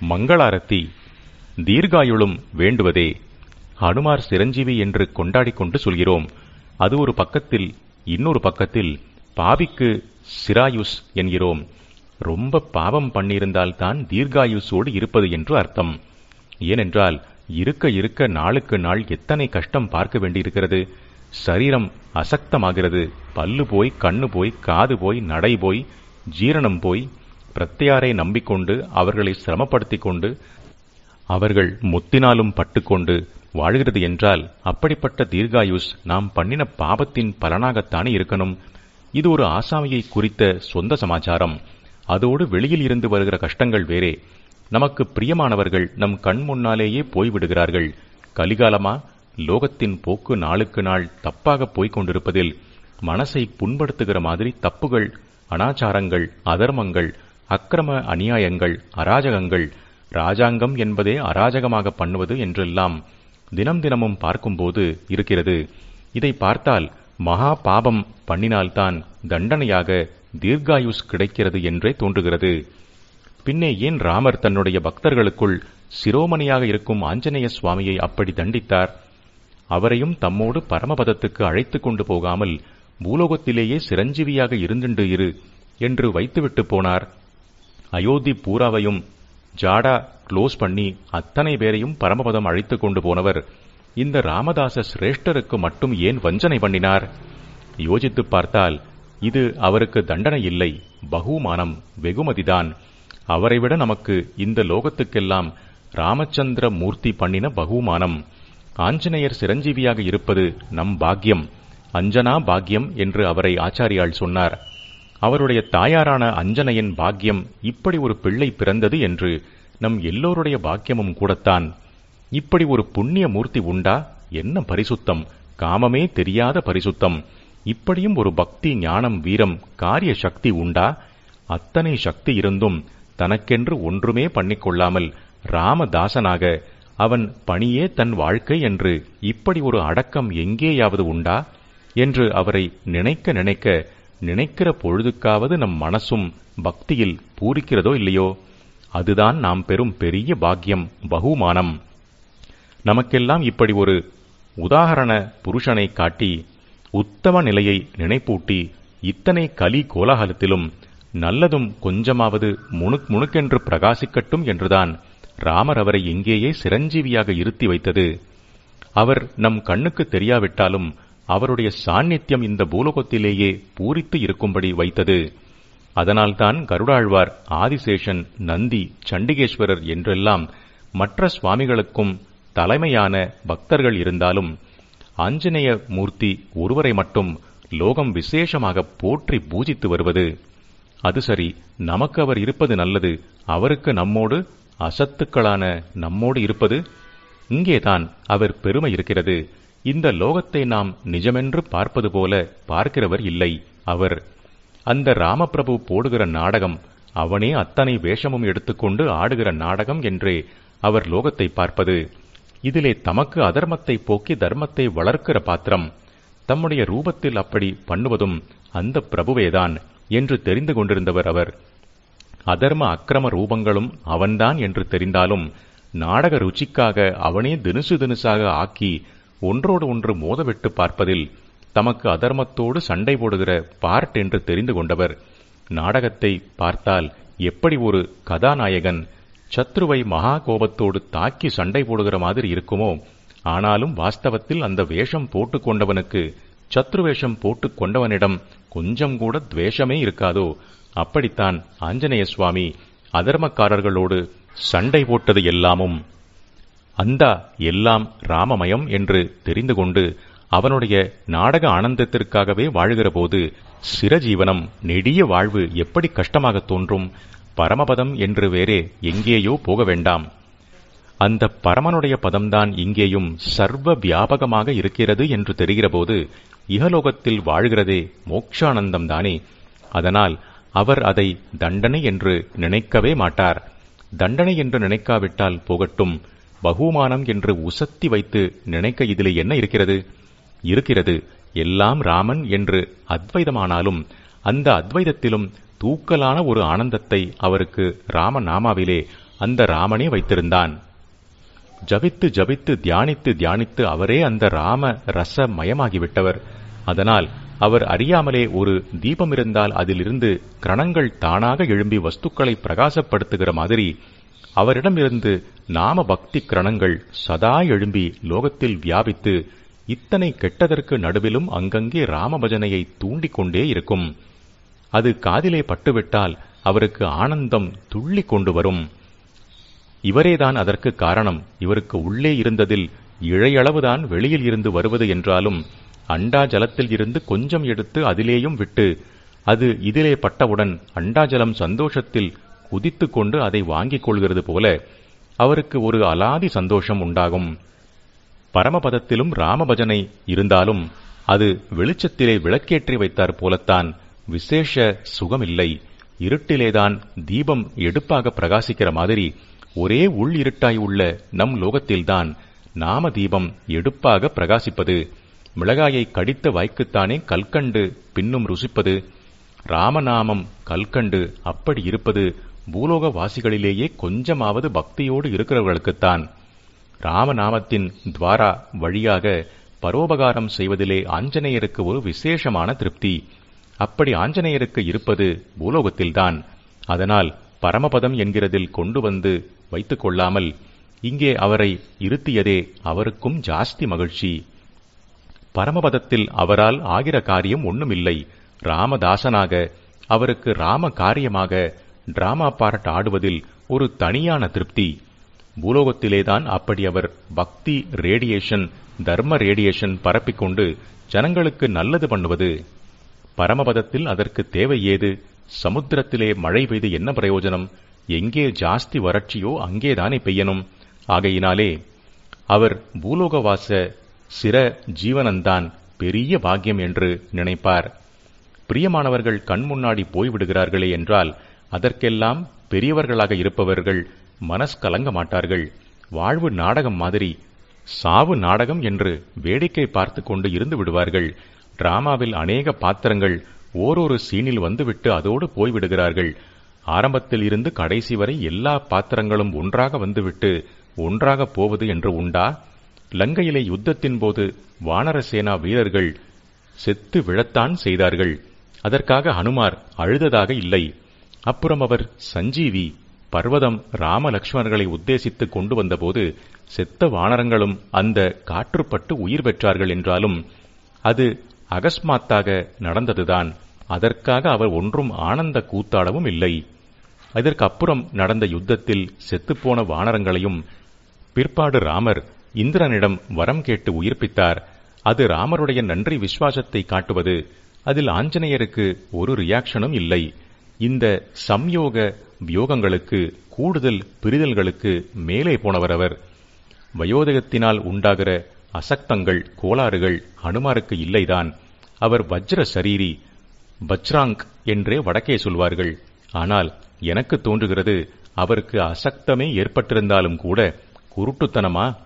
மங்களாரத்தி தீர்காயுளும் வேண்டுவதே. ஹனுமார் சிரஞ்சீவி என்று கொண்டாடிக் கொண்டு சொல்கிறோம். அது ஒரு பக்கத்தில் இன்னொரு பக்கத்தில் பாவிக்கு சிராயுஸ் என்கிறோம். ரொம்ப பாவம் பண்ணியிருந்தால்தான் தீர்காயுசோடு இருப்பது என்று அர்த்தம். ஏனென்றால் இருக்க இருக்க நாளுக்கு நாள் எத்தனை கஷ்டம் பார்க்க வேண்டியிருக்கிறது. சரீரம் அசக்தமாகிறது. பல்லு போய் கண்ணு போய் காது போய் நடை போய் ஜீரணம் போய் பிரத்தியாரை நம்பிக்கொண்டு அவர்களை சிரமப்படுத்திக் கொண்டு அவர்கள் முத்தினாலும் பட்டுக்கொண்டு வாழ்கிறது என்றால் அப்படிப்பட்ட தீர்காயுஷ் நாம் பண்ணின பாபத்தின் பலனாகத்தானே இருக்கணும். இது ஒரு ஆசாமியை குறித்த சொந்த சமாச்சாரம். அதோடு வெளியில் இருந்து வருகிற கஷ்டங்கள் வேறே. நமக்கு பிரியமானவர்கள் நம் கண் முன்னாலேயே போய்விடுகிறார்கள். கலிகாலமா? லோகத்தின் போக்கு நாளுக்கு நாள் தப்பாக போய்க் கொண்டிருப்பதில் மனசை புண்படுத்துகிற மாதிரி தப்புகள் அனாச்சாரங்கள் அதர்மங்கள் அக்கிரம அநியாயங்கள் அராஜகங்கள் ராஜாங்கம் என்பதே அராஜகமாக பண்ணுவது என்றெல்லாம் தினம் தினமும் பார்க்கும்போது இருக்கிறது. இதை பார்த்தால் மகா பாபம் பண்ணினால்தான் தண்டனையாக தீர்காயுஸ் கிடைக்கிறது என்றே தோன்றுகிறது. பின்னே ஏன் ராமர் தன்னுடைய பக்தர்களுக்குள் சிரோமணியாக இருக்கும் ஆஞ்சநேய சுவாமியை அப்படி தண்டித்தார்? அவரையும் தம்மோடு பரமபதத்துக்கு அழைத்துக் கொண்டு போகாமல் பூலோகத்திலேயே சிரஞ்சீவியாக இருந்துண்டு இரு என்று வைத்துவிட்டு போனார். அயோத்தி பூராவையும் ஜாடா க்ளோஸ் பண்ணி அத்தனை பேரையும் பரமபதம் அழைத்துக் கொண்டு போனவர். இந்த ராமதாச சிரேஷ்டருக்கு மட்டும் ஏன் வஞ்சனை பண்ணினார்? யோசித்து பார்த்தால் இது அவருக்கு தண்டனை இல்லை பகுமானம் வெகுமதிதான். அவரை விட நமக்கு இந்த லோகத்துக்கெல்லாம் ராமச்சந்திர மூர்த்தி பண்ணின பகுமானம். ஆஞ்சநேயர் சிரஞ்சீவியாக இருப்பது நம் பாக்கியம் அஞ்சனா பாக்கியம் என்று அவரை ஆச்சாரியால் சொன்னார். அவருடைய தாயாரான அஞ்சனையின் பாக்கியம் இப்படி ஒரு பிள்ளை பிறந்தது என்று நம் எல்லோருடைய பாக்கியமும் கூடத்தான். இப்படி ஒரு புண்ணிய மூர்த்தி உண்டா? என்ன பரிசுத்தம்? காமமே தெரியாத பரிசுத்தம். இப்படியும் ஒரு பக்தி ஞானம் வீரம் காரிய சக்தி உண்டா? அத்தனை சக்தி இருந்தும் தனக்கென்று ஒன்றுமே பண்ணிக்கொள்ளாமல் ராமதாசனாக அவன் பணியே தன் வாழ்க்கை என்று இப்படி ஒரு அடக்கம் எங்கேயாவது உண்டா? என்று அவரை நினைக்க நினைக்க நினைக்கிற பொழுதுக்காவது நம் மனசும் பக்தியில் பூரிக்கிறதோ இல்லையோ? அதுதான் நாம் பெறும் பெரிய பாக்கியம் பகுமானம். நமக்கெல்லாம் இப்படி ஒரு உதாகரண புருஷனை காட்டி உத்தம நிலையை நினைப்பூட்டி இத்தனை கலி கோலாகலத்திலும் நல்லதும் கொஞ்சமாவது முணுக் முணுக்கென்று பிரகாசிக்கட்டும் என்றுதான் ராமர் அவரை இங்கேயே சிரஞ்சீவியாக இருத்தி வைத்தது. அவர் நம் கண்ணுக்கு தெரியாவிட்டாலும் அவருடைய சாநித்தியம் இந்த பூலோகத்திலேயே பூரித்து இருக்கும்படி வைத்தது. அதனால்தான் கருடாழ்வார் ஆதிசேஷன் நந்தி சண்டிகேஸ்வரர் என்றெல்லாம் மற்ற சுவாமிகளுக்கும் தலைமையான பக்தர்கள் இருந்தாலும் ஆஞ்சநேய மூர்த்தி ஒருவரை மட்டும் லோகம் விசேஷமாக போற்றி பூஜித்து வருவது. அது சரி நமக்கு அவர் இருப்பது நல்லது அவருக்கு நம்மோடு அசத்துக்களான நம்மோடு இருப்பது. இங்கேதான் அவர் பெருமை இருக்கிறது. இந்த லோகத்தை நாம் நிஜமென்று பார்ப்பது போல பார்க்கிறவர் இல்லை அவர். அந்த ராமபிரபு போடுகிற நாடகம் அவனே அத்தனை வேஷமும் எடுத்துக்கொண்டு ஆடுகிற நாடகம் என்றே அவர் லோகத்தை பார்ப்பது. இதிலே தமக்கு அதர்மத்தை போக்கி தர்மத்தை வளர்க்கிற பாத்திரம். தம்முடைய ரூபத்தில் அப்படி பண்ணுவதும் அந்த பிரபுவேதான் என்று தெரிந்து கொண்டிருந்தவர் அவர். அதர்ம அக்கிரம ரூபங்களும் அவன்தான் என்று தெரிந்தாலும் நாடக ருச்சிக்காக அவனே தினுசு தினுசாக ஆக்கி ஒன்றோடு ஒன்று மோதவிட்டு பார்ப்பதில் தமக்கு அதர்மத்தோடு சண்டை போடுகிற பார்ட் என்று தெரிந்து கொண்டவர். நாடகத்தை பார்த்தால் எப்படி ஒரு கதாநாயகன் சத்ருவை மகா கோபத்தோடு தாக்கி சண்டை போடுகிற மாதிரி இருக்குமோ? ஆனாலும் வாஸ்தவத்தில் அந்த வேஷம் போட்டுக் கொண்டவனுக்கு சத்ரு வேஷம் போட்டுக் கொண்டவனிடம் கொஞ்சம் கூட துவேஷமே இருக்காதோ? அப்படித்தான் ஆஞ்சநேய சுவாமி அதர்மக்காரர்களோடு சண்டை போட்டது எல்லாமும் அந்தா எல்லாம் ராமமயம் என்று தெரிந்து கொண்டு அவனுடைய நாடக ஆனந்தத்திற்காகவே வாழுகிற போது சிரஜீவனம் நெடிய வாழ்வு எப்படி கஷ்டமாக தோன்றும்? பரமபதம் என்று வேறே எங்கேயோ போக வேண்டாம். அந்த பரமனுடைய பதம்தான் இங்கேயும் சர்வ வியாபகமாக இருக்கிறது என்று தெரிகிறபோது இகலோகத்தில் வாழ்கிறதே மோக்ஷானந்தம் தானே. அதனால் அவர் அதை தண்டனை என்று நினைக்கவே மாட்டார். தண்டனை என்று நினைக்காவிட்டால் போகட்டும். பகுமானம் என்று உசத்தி வைத்து நினைக்க இதிலே என்ன இருக்கிறது? இருக்கிறது. எல்லாம் ராமன் என்று அத்வைதமானாலும் அந்த அத்வைதத்திலும் தூக்கலான ஒரு ஆனந்தத்தை அவருக்கு ராமநாமாவிலே அந்த ராமனே வைத்திருந்தான். ஜபித்து ஜபித்து தியானித்து தியானித்து அவரே அந்த ராம ரச மயமாகிவிட்டவர் அதனால் அவர் அறியாமலே ஒரு தீபம் இருந்தால் அதிலிருந்து கிரணங்கள் தானாக எழும்பி வஸ்துக்களை பிரகாசப்படுத்துகிற மாதிரி அவரிடமிருந்து நாம பக்தி கிரணங்கள் சதா எழும்பி லோகத்தில் வியாபித்து இத்தனை கெட்டதற்கு நடுவிலும் அங்கங்கே ராமபஜனையை தூண்டிக் கொண்டே இருக்கும். அது காதிலே பட்டுவிட்டால் அவருக்கு ஆனந்தம் துள்ளி கொண்டு வரும். இவரேதான் அதற்கு காரணம். இவருக்கு உள்ளே இருந்ததில் இழையளவுதான் வெளியில் இருந்து வருவது என்றாலும் அண்டா ஜலத்தில் இருந்து கொஞ்சம் எடுத்து அதிலேயும் விட்டு அது இதிலே பட்டவுடன் அண்டாஜலம் சந்தோஷத்தில் குதித்து கொண்டு அதை வாங்கிக் கொள்கிறது போல அவருக்கு ஒரு அலாதி சந்தோஷம் உண்டாகும். பரமபதத்திலும் ராமபஜனை இருந்தாலும் அது வெளிச்சத்திலே விளக்கேற்றி வைத்தார் போலத்தான் விசேஷ சுகமில்லை. இருட்டிலேதான் தீபம் எடுப்பாக பிரகாசிக்கிற மாதிரி ஒரே உள் இருட்டாய் உள்ள நம் லோகத்தில்தான் நாம தீபம் எடுப்பாக பிரகாசிப்பது. மிளகாயை கடித்த வாய்க்குத்தானே கல்கண்டு பின்னும் ருசிப்பது. ராமநாமம் கல்கண்டு அப்படி இருப்பது பூலோக வாசிகளிலேயே கொஞ்சமாவது பக்தியோடு இருக்கிறவர்களுக்குத்தான் ராமநாமத்தின் துவாரா வழியாக பரோபகாரம் செய்வதிலே ஆஞ்சநேயருக்கு ஒரு விசேஷமான திருப்தி. அப்படி ஆஞ்சநேயருக்கு இருப்பது பூலோகத்தில்தான். அதனால் பரமபதம் என்கிறதில் கொண்டு வந்து வைத்துக் கொள்ளாமல் இங்கே அவரை இருத்தியதே அவருக்கும் ஜாஸ்தி மகிழ்ச்சி. பரமபதத்தில் அவரால் ஆகிற காரியம் ஒண்ணுமில்லை. ராமதாசனாக அவருக்கு ராம காரியமாக டிராமா பாராட் ஆடுவதில் ஒரு தனியான திருப்தி. பூலோகத்திலேதான் அப்படி அவர் பக்தி ரேடியேஷன் தர்ம ரேடியேஷன் பரப்பிக்கொண்டு ஜனங்களுக்கு நல்லது பண்ணுவது. பரமபதத்தில் அதற்கு தேவை ஏது? சமுத்திரத்திலே மழை பெய்து என்ன பிரயோஜனம்? எங்கே ஜாஸ்தி வறட்சியோ அங்கேதானே பெய்யணும். ஆகையினாலே அவர் பூலோகவாச சிர ஜீவனந்தான் பெரிய பாக்கியம் என்று நினைப்பார். பிரியமானவர்கள் கண் முன்னாடி போய்விடுகிறார்களே என்றால் அதற்கெல்லாம் பெரியவர்களாக இருப்பவர்கள் மனஸ் கலங்க மாட்டார்கள். வாழ்வு நாடகம் மாதிரி சாவு நாடகம் என்று வேடிக்கை பார்த்து கொண்டு இருந்து விடுவார்கள். டிராமாவில் அநேக பாத்திரங்கள் ஓரொரு சீனில் வந்துவிட்டு அதோடு போய்விடுகிறார்கள். ஆரம்பத்தில் இருந்து கடைசி வரை எல்லா பாத்திரங்களும் ஒன்றாக வந்துவிட்டு ஒன்றாக போவது என்று உண்டா? லங்கையிலே யுத்தத்தின் போது வானரசேனா வீரர்கள் செத்து விழத்தான் செய்தார்கள். அதற்காக ஹனுமார் அழுததாக இல்லை. அப்புறம் அவர் சஞ்சீவி பர்வதம் ராமலக்ஷ்மணர்களை உத்தேசித்து கொண்டு வந்தபோது செத்த வானரங்களும் அந்த காற்றுப்பட்டு உயிர் பெற்றார்கள் என்றாலும் அது அகஸ்மாத்தாக நடந்ததுதான். அதற்காக அவர் ஒன்றும் ஆனந்த கூத்தாடவும் இல்லை. அதற்கு அப்புறம் நடந்த யுத்தத்தில் செத்துப்போன வானரங்களையும் பிற்பாடு ராமர் இந்திரனிடம் வரம் கேட்டு உயிர்ப்பித்தார். அது ராமருடைய நன்றி விசுவாசத்தை காட்டுவது அதில் ஆஞ்சநேயருக்கு ஒரு ரியாக்ஷனும் இல்லை. இந்த சம்யோக வியோகங்களுக்கு கூடுதல் பிரிதல்களுக்கு மேலே போனவர் அவர். வயோதகத்தினால் உண்டாகிற அசக்தங்கள் கோளாறுகள் அனுமாருக்கு இல்லைதான். அவர் வஜ்ர சரீரி பச்ராங்க் என்றே வடக்கே சொல்வார்கள். ஆனால் எனக்கு தோன்றுகிறது அவருக்கு அசக்தமே ஏற்பட்டிருந்தாலும் கூட குருட்டுத்தனமா?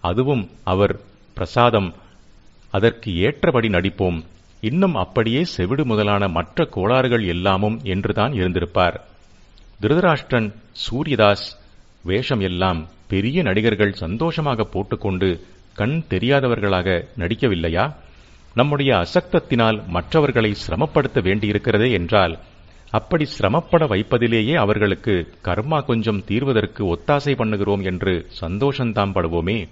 அதுவும் அவர் பிரசாதம் அதற்கு ஏற்றபடி நடிப்போம். இன்னும் அப்படியே செவிடு முதலான மற்ற கோளாறுகள் எல்லாமும் என்றுதான் இருந்திருப்பார். திருதராஷ்டிரன் சூரியதாஸ் வேஷம் எல்லாம் பெரிய நடிகர்கள் சந்தோஷமாக போட்டுக்கொண்டு கண் தெரியாதவர்களாக நடிக்கவில்லையா? நம்முடைய அசக்தத்தினால் மற்றவர்களை சிரமப்படுத்த வேண்டியிருக்கிறதே என்றால் அப்படி சிரமப்பட வைப்பதிலேயே அவர்களுக்கு கர்மா கொஞ்சம் தீர்வதற்கு ஒத்தாசை பண்ணுகிறோம் என்று சந்தோஷந்தாம் படுவோமே.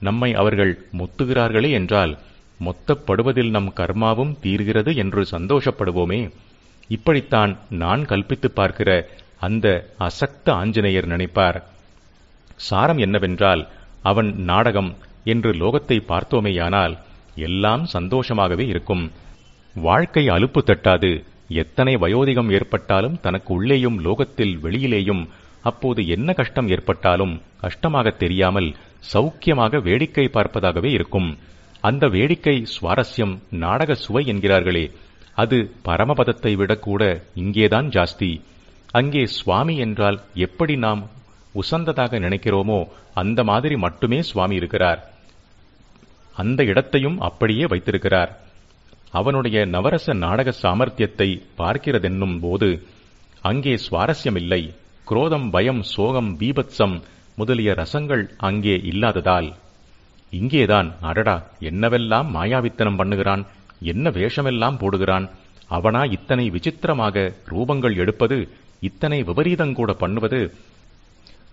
நம்மை அவர்கள் முத்துகிறார்களே என்றால் மொத்தப்படுவதில் நம் கர்மாவும் தீர்கிறது என்று சந்தோஷப்படுவோமே. இப்படித்தான் நான் கல்பித்துப் பார்க்கிற அந்த அசக்த ஆஞ்சநேயர் நினைப்பார். சாரம் என்னவென்றால் அவன் நாடகம் என்று லோகத்தை பார்த்தோமேயானால் எல்லாம் சந்தோஷமாகவே இருக்கும். வாழ்க்கை அலுப்பு தட்டாது. எத்தனை வயோதிகம் ஏற்பட்டாலும் தனக்கு உள்ளேயும் லோகத்தில் வெளியிலேயும் அப்போது என்ன கஷ்டம் ஏற்பட்டாலும் கஷ்டமாக தெரியாமல் சௌக்கியமாக வேடிக்கை பார்ப்பதாகவே இருக்கும். அந்த வேடிக்கை சுவாரஸ்யம் நாடக சுவை என்கிறார்களே அது பரமபதத்தை விடக்கூட இங்கேதான் ஜாஸ்தி. அங்கே சுவாமி என்றால் எப்படி நாம் உசந்ததாக நினைக்கிறோமோ அந்த மாதிரி மட்டுமே சுவாமி இருக்கிறார். அந்த இடத்தையும் அப்படியே வைத்திருக்கிறார். அவனுடைய நவரச நாடக சாமர்த்தியத்தை பார்க்கிறதென்னும் போது அங்கே சுவாரஸ்யமில்லை. குரோதம் பயம் சோகம் பீபத்சம் முதலிய ரசங்கள் அங்கே இல்லாததால். இங்கேதான் அடடா என்னவெல்லாம் மாயாவித்தனம் பண்ணுகிறான் என்ன வேஷமெல்லாம் போடுகிறான் அவனா இத்தனை விசித்திரமாக ரூபங்கள் எடுப்பது இத்தனை விபரீதங்கூட பண்ணுவது?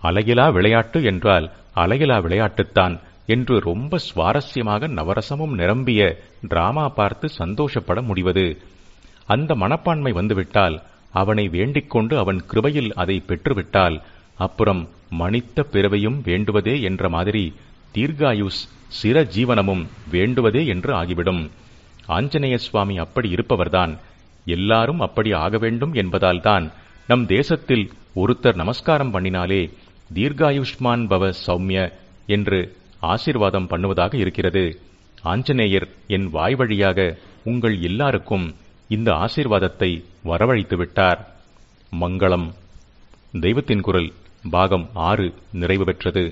அலகிலா விளையாட்டு என்றால் அலகிலா விளையாட்டுத்தான் என்று ரொம்ப சுவாரஸ்யமாக நவரசமும் நிரம்பிய டிராமா பார்த்து சந்தோஷப்பட முடிவது. அந்த மனப்பான்மை வந்துவிட்டால் அவனை வேண்டிக் கொண்டு அவன் கிருபையில் அதை பெற்றுவிட்டால் அப்புறம் மனித்த பிறவையும் வேண்டுவதே என்ற மாதிரி தீர்காயுஸ் சிர ஜீவனமும் வேண்டுவதே என்று ஆகிவிடும். ஆஞ்சநேய சுவாமி அப்படி இருப்பவர்தான். எல்லாரும் அப்படி ஆக வேண்டும் என்பதால்தான் நம் தேசத்தில் ஒருத்தர் நமஸ்காரம் பண்ணினாலே தீர்காயுஷ்மான் பவ சௌமிய என்று ஆசிர்வாதம் பண்ணுவதாக இருக்கிறது. ஆஞ்சநேயர் என் வாய் வழியாக உங்கள் எல்லாருக்கும் இந்த ஆசீர்வாதத்தை வரவழைத்து விட்டார் மங்களம். தெய்வத்தின் குரல் பாகம் ஆறு நிறைவு பெற்றது.